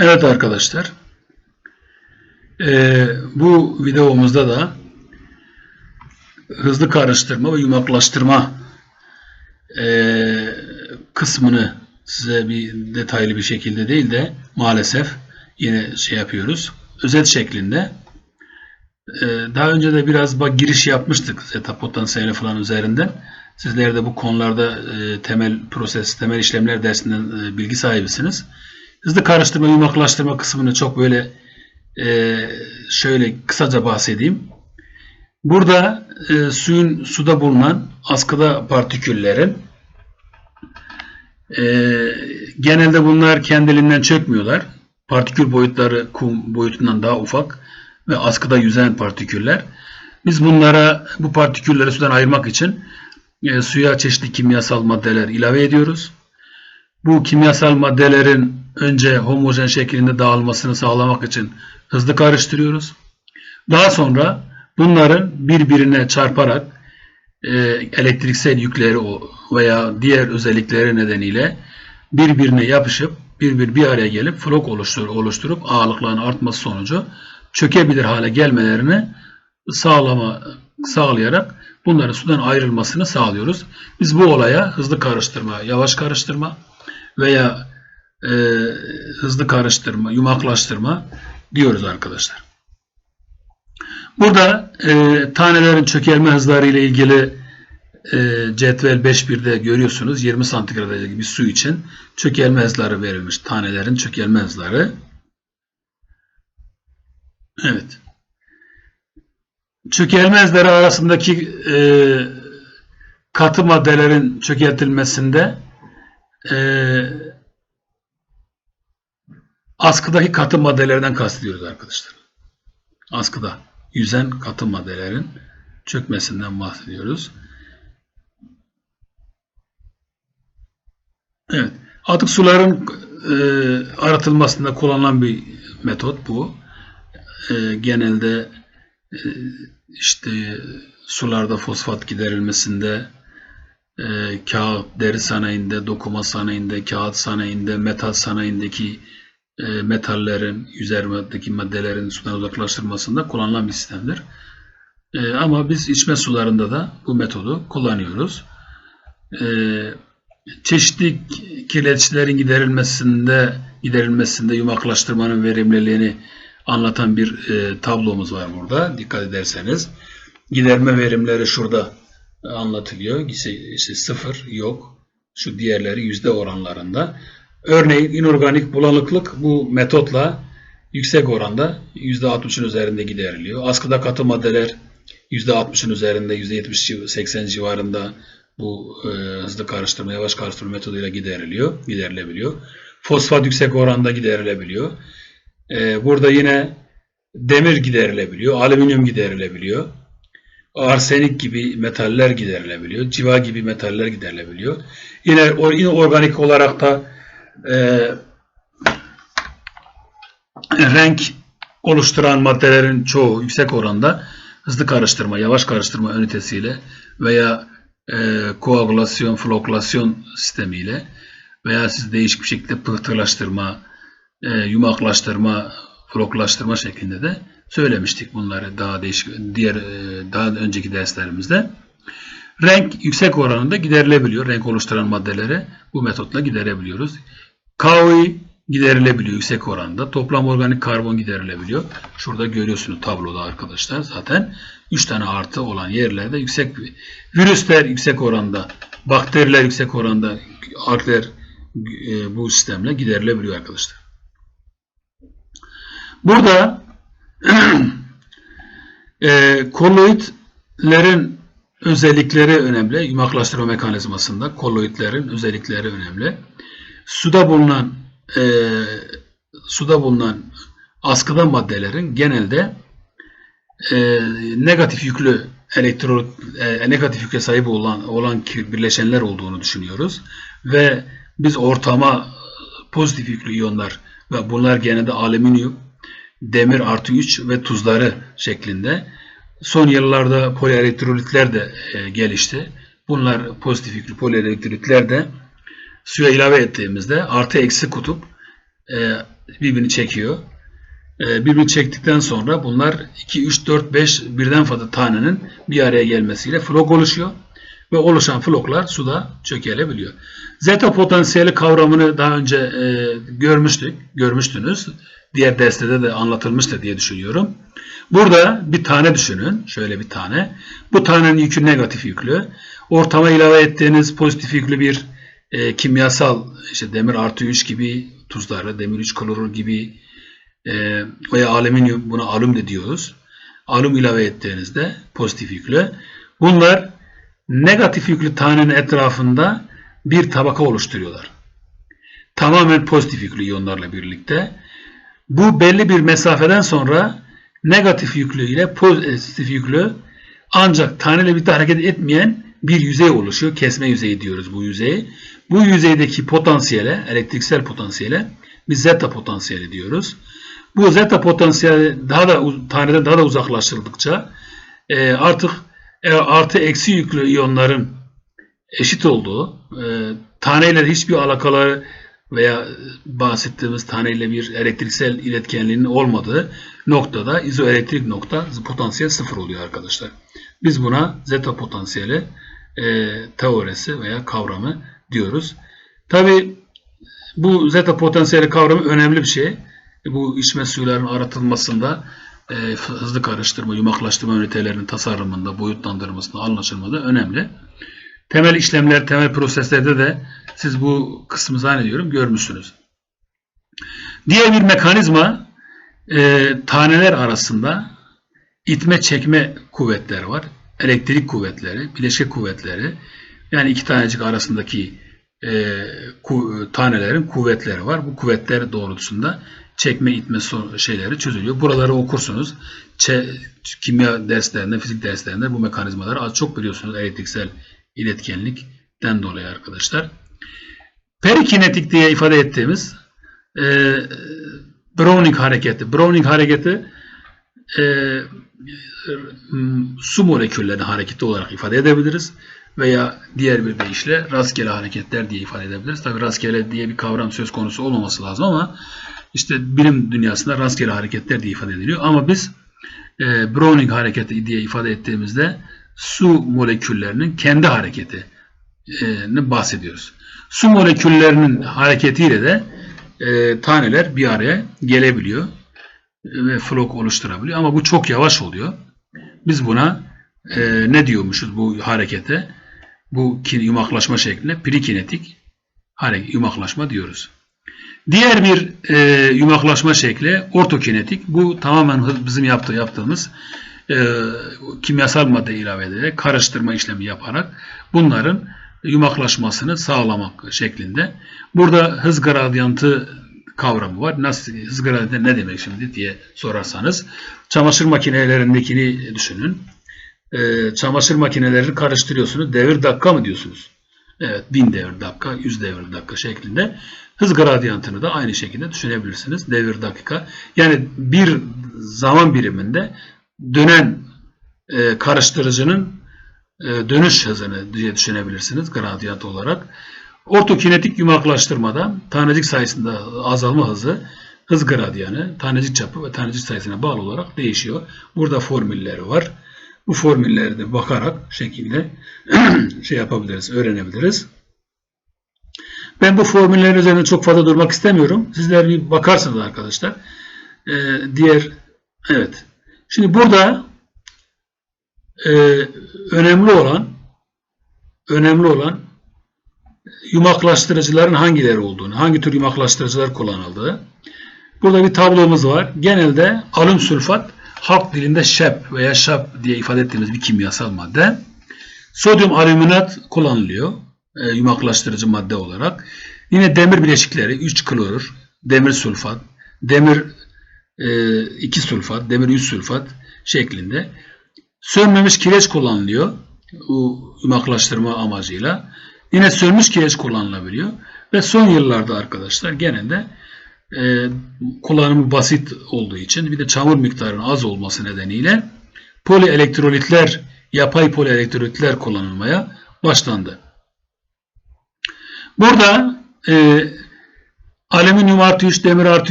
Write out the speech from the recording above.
Evet arkadaşlar. Ee, bu videomuzda da hızlı karıştırma ve yumaklaştırma ee, kısmını size bir detaylı bir şekilde değil de maalesef yine şey yapıyoruz. Özet şeklinde. Ee, daha önce de biraz bak giriş yapmıştık zeta potansiyeli falan üzerinden. Sizler de bu konularda e, temel proses, temel işlemler dersinden e, bilgi sahibisiniz. Hızlı karıştırma, yumaklaştırma kısmını çok böyle e, şöyle kısaca bahsedeyim. Burada e, suyun suda bulunan askıda partiküllerin e, genelde bunlar kendiliğinden çökmüyorlar. Partikül boyutları kum boyutundan daha ufak ve askıda yüzen partiküller. Biz bunlara bu partikülleri sudan ayırmak için e, suya çeşitli kimyasal maddeler ilave ediyoruz. Bu kimyasal maddelerin önce homojen şeklinde dağılmasını sağlamak için hızlı karıştırıyoruz. Daha sonra bunların birbirine çarparak e, elektriksel yükleri veya diğer özellikleri nedeniyle birbirine yapışıp birbir bir araya gelip flok oluştur, oluşturup ağırlıkların artması sonucu çökebilir hale gelmelerini sağlama sağlayarak bunların sudan ayrılmasını sağlıyoruz. Biz bu olaya hızlı karıştırma, yavaş karıştırma veya e, hızlı karıştırma, yumaklaştırma diyoruz arkadaşlar. Burada e, tanelerin çökelme hızları ile ilgili e, cetvel 5.1'de görüyorsunuz 20 santigradaki bir su için çökelme hızları verilmiş. Tanelerin çökelme hızları. Evet. Çökelme hızları arasındaki e, katı maddelerin çökeltilmesinde e, askıdaki katı maddelerden kastediyoruz arkadaşlar. Askıda yüzen katı maddelerin çökmesinden bahsediyoruz. Evet. Atık suların e, aratılmasında kullanılan bir metot bu. E, genelde e, işte sularda fosfat giderilmesinde, e, kağıt, deri sanayinde, dokuma sanayinde, kağıt sanayinde, metal sanayindeki e, metallerin, üzerindeki maddelerin sudan uzaklaştırmasında kullanılan bir sistemdir. E, ama biz içme sularında da bu metodu kullanıyoruz. E, çeşitli kirleticilerin giderilmesinde giderilmesinde yumaklaştırmanın verimliliğini anlatan bir e, tablomuz var burada. Dikkat ederseniz. Giderme verimleri şurada anlatılıyor. İşte sıfır yok. Şu diğerleri yüzde oranlarında. Örneğin inorganik bulanıklık bu metotla yüksek oranda %60'ın üzerinde gideriliyor. Askıda katı maddeler %60'ın üzerinde %70-80 civarında bu e, hızlı karıştırma, yavaş karıştırma metoduyla gideriliyor, giderilebiliyor. Fosfat yüksek oranda giderilebiliyor. E, burada yine demir giderilebiliyor, alüminyum giderilebiliyor. Arsenik gibi metaller giderilebiliyor, civa gibi metaller giderilebiliyor. Yine, yine organik olarak da e, renk oluşturan maddelerin çoğu yüksek oranda hızlı karıştırma, yavaş karıştırma ünitesiyle veya e, koagülasyon, floklasyon sistemiyle veya siz değişik bir şekilde pıhtılaştırma, e, yumaklaştırma, floklaştırma şeklinde de söylemiştik bunları daha değişik diğer e, daha önceki derslerimizde. Renk yüksek oranında giderilebiliyor. Renk oluşturan maddeleri bu metotla giderebiliyoruz. KO'yu giderilebiliyor yüksek oranda. Toplam organik karbon giderilebiliyor. Şurada görüyorsunuz tabloda arkadaşlar zaten 3 tane artı olan yerlerde yüksek virüsler yüksek oranda, bakteriler yüksek oranda artılar e, bu sistemle giderilebiliyor arkadaşlar. Burada e, kolloidlerin özellikleri önemli. Yumaklaştırma mekanizmasında kolloidlerin özellikleri önemli. Suda bulunan e, suda bulunan askıda maddelerin genelde e, negatif yüklü elektrolit e, negatif yükle sahip olan olan bileşenler olduğunu düşünüyoruz ve biz ortama pozitif yüklü iyonlar ve bunlar genelde alüminyum, demir artı 3 ve tuzları şeklinde. Son yıllarda polielektrolitler de e, gelişti. Bunlar pozitif yüklü polielektrolitler de suya ilave ettiğimizde artı eksi kutup e, birbirini çekiyor. Ee, birbirini çektikten sonra bunlar 2, 3, 4, 5 birden fazla tanenin bir araya gelmesiyle flok oluşuyor. Ve oluşan floklar suda çökelebiliyor. Zeta potansiyeli kavramını daha önce e, görmüştük, görmüştünüz. Diğer derslerde de anlatılmıştır diye düşünüyorum. Burada bir tane düşünün. Şöyle bir tane. Bu tanenin yükü negatif yüklü. Ortama ilave ettiğiniz pozitif yüklü bir e, kimyasal işte demir artı 3 gibi tuzları, demir 3 klorür gibi e, veya alüminyum buna alüm de diyoruz. Alüm ilave ettiğinizde pozitif yüklü. Bunlar negatif yüklü tanenin etrafında bir tabaka oluşturuyorlar. Tamamen pozitif yüklü iyonlarla birlikte. Bu belli bir mesafeden sonra negatif yüklü ile pozitif yüklü ancak taneyle birlikte hareket etmeyen bir yüzey oluşuyor. Kesme yüzeyi diyoruz bu yüzeyi. Bu yüzeydeki potansiyele, elektriksel potansiyele biz zeta potansiyeli diyoruz. Bu zeta potansiyeli daha da taneden daha da uzaklaştırıldıkça e, artık e, artı eksi yüklü iyonların eşit olduğu, e, taneyle hiçbir alakaları veya bahsettiğimiz taneyle bir elektriksel iletkenliğinin olmadığı noktada izoelektrik nokta potansiyel sıfır oluyor arkadaşlar. Biz buna zeta potansiyeli e, teorisi veya kavramı diyoruz. Tabi bu zeta potansiyeli kavramı önemli bir şey. Bu içme suyların aratılmasında e, hızlı karıştırma, yumaklaştırma ünitelerinin tasarımında, boyutlandırılmasında, anlaşılmada önemli. Temel işlemler, temel proseslerde de siz bu kısmı zannediyorum görmüşsünüz. Diğer bir mekanizma e, taneler arasında itme çekme kuvvetleri var. Elektrik kuvvetleri, bileşik kuvvetleri. Yani iki tanecik arasındaki e, ku, tanelerin kuvvetleri var. Bu kuvvetler doğrultusunda çekme itme şeyleri çözülüyor. Buraları okursunuz. Çe, kimya derslerinde, fizik derslerinde bu mekanizmaları az çok biliyorsunuz elektriksel iletkenlikten dolayı arkadaşlar. Perikinetik diye ifade ettiğimiz e, Browning hareketi. Browning hareketi e, su moleküllerinin hareketi olarak ifade edebiliriz. Veya diğer bir deyişle rastgele hareketler diye ifade edebiliriz. Tabi rastgele diye bir kavram söz konusu olmaması lazım ama işte bilim dünyasında rastgele hareketler diye ifade ediliyor. Ama biz e, Browning hareketi diye ifade ettiğimizde su moleküllerinin kendi hareketi e, bahsediyoruz. Su moleküllerinin hareketiyle de e, taneler bir araya gelebiliyor ve flok oluşturabiliyor. Ama bu çok yavaş oluyor. Biz buna e, ne diyormuşuz bu harekete? Bu yumaklaşma şekline prikinetik hareket, yumaklaşma diyoruz. Diğer bir e, yumaklaşma şekli ortokinetik. Bu tamamen bizim yaptığı, yaptığımız e, kimyasal madde ilave ederek karıştırma işlemi yaparak bunların yumaklaşmasını sağlamak şeklinde. Burada hız gradiyantı kavramı var. Nasıl hız gradiyantı ne demek şimdi diye sorarsanız çamaşır makinelerindekini düşünün. E, çamaşır makinelerini karıştırıyorsunuz. Devir dakika mı diyorsunuz? Evet, 1000 devir dakika, 100 devir dakika şeklinde. Hız gradiyantını da aynı şekilde düşünebilirsiniz. Devir dakika. Yani bir zaman biriminde dönen e, karıştırıcının e, dönüş hızını diye düşünebilirsiniz gradiyant olarak. Ortokinetik yumaklaştırmada tanecik sayısında azalma hızı hız gradiyanı, tanecik çapı ve tanecik sayısına bağlı olarak değişiyor. Burada formülleri var. Bu formülleri de bakarak şekilde şey yapabiliriz, öğrenebiliriz. Ben bu formüllerin üzerine çok fazla durmak istemiyorum. Sizler bir bakarsınız arkadaşlar. Ee, diğer evet. Şimdi burada e, önemli olan önemli olan yumaklaştırıcıların hangileri olduğunu, hangi tür yumaklaştırıcılar kullanıldığı. Burada bir tablomuz var. Genelde alüm sülfat halk dilinde şep veya şap diye ifade ettiğimiz bir kimyasal madde. Sodyum alüminat kullanılıyor e, yumaklaştırıcı madde olarak. Yine demir bileşikleri 3 klorür, demir sülfat, demir 2 sülfat, demir 3 sülfat şeklinde. Sönmemiş kireç kullanılıyor bu yumaklaştırma amacıyla. Yine sönmüş kireç kullanılabiliyor. Ve son yıllarda arkadaşlar genelde e, kullanımı basit olduğu için bir de çamur miktarının az olması nedeniyle polielektrolitler, yapay polielektrolitler kullanılmaya başlandı. Burada e, alüminyum artı 3, demir artı